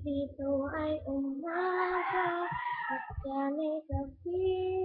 Dito ay umaga Can it be?